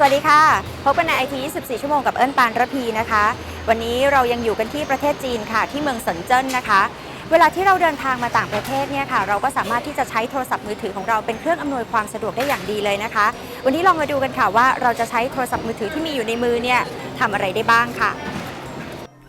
สวัสดีค่ะ พบกันในไอที24 ชั่วโมงกับเอิญปานระพีนะคะ วันนี้เรายังอยู่กันที่ประเทศจีนค่ะ ที่เมืองเซินเจิ้นนะคะ เวลาที่เราเดินทางมาต่างประเทศเนี่ยค่ะ เราก็สามารถที่จะใช้โทรศัพท์มือถือของเราเป็นเครื่องอำนวยความสะดวกได้อย่างดีเลยนะคะ วันนี้ลองมาดูกันค่ะว่าเราจะใช้โทรศัพท์มือถือที่มีอยู่ในมือเนี่ยทำอะไรได้บ้างค่ะ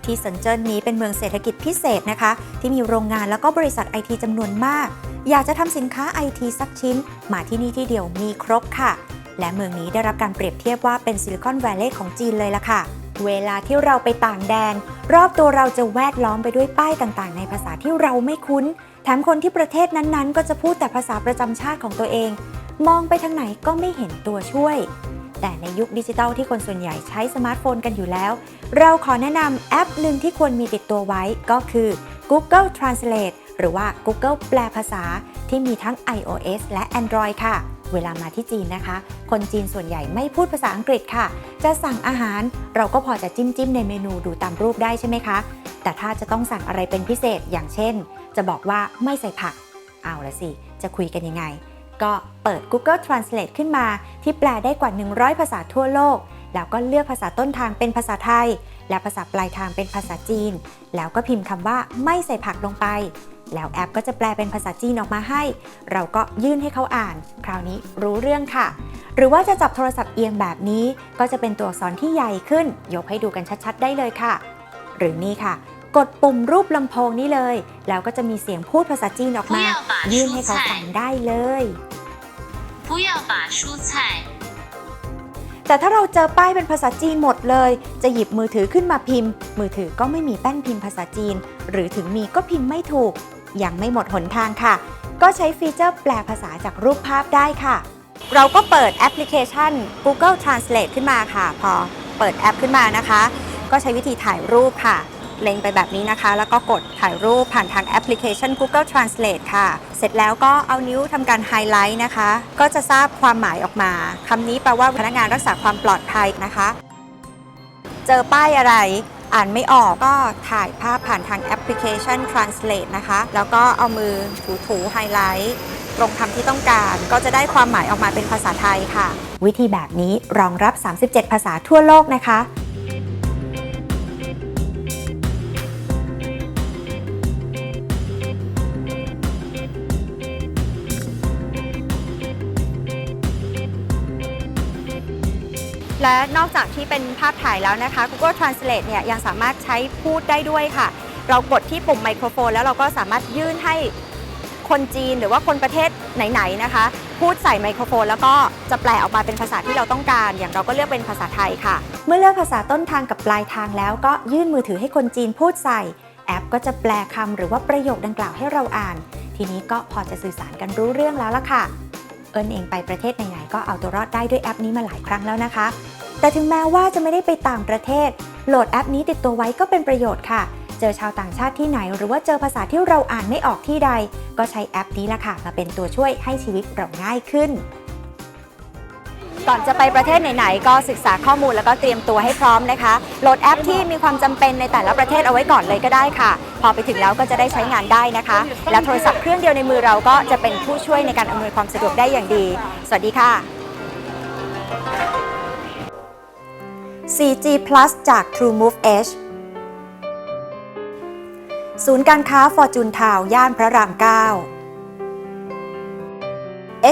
ที่เซินเจิ้นนี้เป็นเมืองเศรษฐกิจพิเศษนะคะ ที่มีโรงงานแล้วก็บริษัทไอทีจำนวนมาก อยากจะทำสินค้าไอทีสักชิ้น มาที่นี่ที่เดียวมีครบค่ะ และเมืองนี้ได้รับการเปรียบเทียบว่าเป็นซิลิคอนแวลเลย์ของจีนเลยล่ะค่ะ เวลาที่เราไปต่างแดน รอบตัวเราจะแวดล้อมไปด้วยป้ายต่างๆ ในภาษาที่เราไม่คุ้น แถมคนที่ประเทศนั้นๆ ก็จะพูดแต่ภาษาประจำชาติของตัวเอง มองไปทางไหนก็ไม่เห็นตัวช่วย แต่ในยุคดิจิทัลที่คนส่วนใหญ่ใช้สมาร์ทโฟนกันอยู่แล้ว เราขอแนะนำแอปหนึ่งที่ควรมีติดตัวไว้ก็คือ Google Translate หรือว่า Google แปลภาษาที่มีทั้ง iOS และ Android ค่ะ เวลามาที่จีนนะคะ คนจีนส่วนใหญ่ไม่พูดภาษาอังกฤษค่ะ จะสั่งอาหารเราก็พอจะจิ้มจิ้มในเมนูดูตามรูปได้ใช่ไหมคะ แต่ถ้าจะต้องสั่งอะไรเป็นพิเศษอย่างเช่น จะบอกว่าไม่ใส่ผัก เอาละสิ จะคุยกันยังไง ก็เปิด Google Translate ขึ้นมา ที่แปลได้กว่า 100 ภาษาทั่วโลก แล้วก็เลือกภาษาต้นทางเป็นภาษาไทย และภาษาปลายทางเป็นภาษาจีน แล้วก็พิมพ์คำว่าไม่ใส่ผักลงไป แล้วแอปก็จะแปลเป็นภาษาจีนออกมาให้ เราก็ยื่นให้เขาอ่าน คราวนี้รู้เรื่องค่ะ หรือว่าจะจับโทรศัพท์เอียงแบบนี้ ก็จะเป็นตัวอักษรที่ใหญ่ขึ้น ยกให้ดูกันชัดๆ ได้เลยค่ะ หรือนี่ค่ะ กดปุ่มรูปลำโพงนี้เลย แล้วก็จะมีเสียงพูดภาษาจีนออก 不 มา 要把 ยื่น 蔬 ให้เขาฟัง 菜， ได้เลย 不要把蔬菜 แต่ถ้าเราเจอป้ายเป็นภาษาจีนหมดเลย จะหยิบมือถือขึ้นมาพิมพ์ มือถือก็ไม่มีแป้นพิมพ์ภาษาจีน หรือถึงมีก็พิมพ์ไม่ถูก ยังไม่หมดหนทางค่ะ ก็ใช้ฟีเจอร์แปลภาษาจากรูปภาพได้ค่ะ เราก็เปิดแอปพลิเคชัน Google Translate ขึ้นมาค่ะ พอเปิดแอปขึ้นมานะคะ ก็ใช้วิธีถ่ายรูปค่ะ เล็งไปแบบนี้นะคะ แล้วก็กดถ่ายรูปผ่านทางแอปพลิเคชัน Google Translate ค่ะ เสร็จแล้วก็เอานิ้วทำการไฮไลท์นะคะ ก็จะทราบความหมายออกมาคำนี้แปลว่าพนักงานรักษาความปลอดภัยนะคะ เจอป้ายอะไรอ่านไม่ออกก็ถ่ายภาพผ่านทางแอปพลิเคชัน Translate นะคะ แล้วก็เอามือถูๆไฮไลท์ตรงคำที่ต้องการก็จะได้ความหมายออกมาเป็นภาษาไทยค่ะ วิธีแบบนี้รองรับ 37 ภาษาทั่วโลกนะคะ และนอกจากที่เป็นภาพถ่ายแล้วนะคะ Google Translate เนี่ยยังสามารถใช้พูดได้ด้วยค่ะ เรากดที่ปุ่มไมโครโฟน แล้วเราก็สามารถยื่นให้คนจีนหรือว่าคนประเทศไหนๆนะคะ พูดใส่ไมโครโฟน แล้วก็จะแปลออกมาเป็นภาษาที่เราต้องการ อย่างเราก็เลือกเป็นภาษาไทยค่ะ เมื่อเลือกภาษาต้นทางกับปลายทางแล้วก็ยื่นมือถือให้คนจีนพูดใส่ แอปก็จะแปลคำหรือว่าประโยคดังกล่าวให้เราอ่าน ทีนี้ก็พอจะสื่อสารกันรู้เรื่องแล้วล่ะค่ะ เอิญเองไปประเทศไหนๆก็เอาตัวรอดได้ด้วยแอปนี้มาหลายครั้งแล้วนะคะ แต่ถึงแม้ว่าจะไม่ได้ไปต่างประเทศ โหลดแอปนี้ติดตัวไว้ก็เป็นประโยชน์ค่ะ เจอชาวต่างชาติที่ไหน หรือว่าเจอภาษาที่เราอ่านไม่ออกที่ใด ก็ใช้แอปนี้ละค่ะ มาเป็นตัวช่วยให้ชีวิตเราง่ายขึ้น ก่อนจะไปประเทศไหนๆก็ศึกษาข้อมูลแล้วก็เตรียมตัวให้พร้อมนะคะ โหลดแอปที่มีความจำเป็นในแต่ละประเทศเอาไว้ก่อนเลยก็ได้ค่ะ พอไปถึงแล้วก็จะได้ใช้งานได้นะคะ แล้วโทรศัพท์เครื่องเดียวในมือเราก็จะเป็นผู้ช่วยในการอำนวยความสะดวกได้อย่างดี สวัสดีค่ะ 4G Plus จาก TrueMove Edge ศูนย์การค้าฟอร์จูนทาวย่านพระราม 9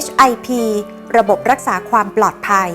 HIP ระบบรักษาความปลอดภัย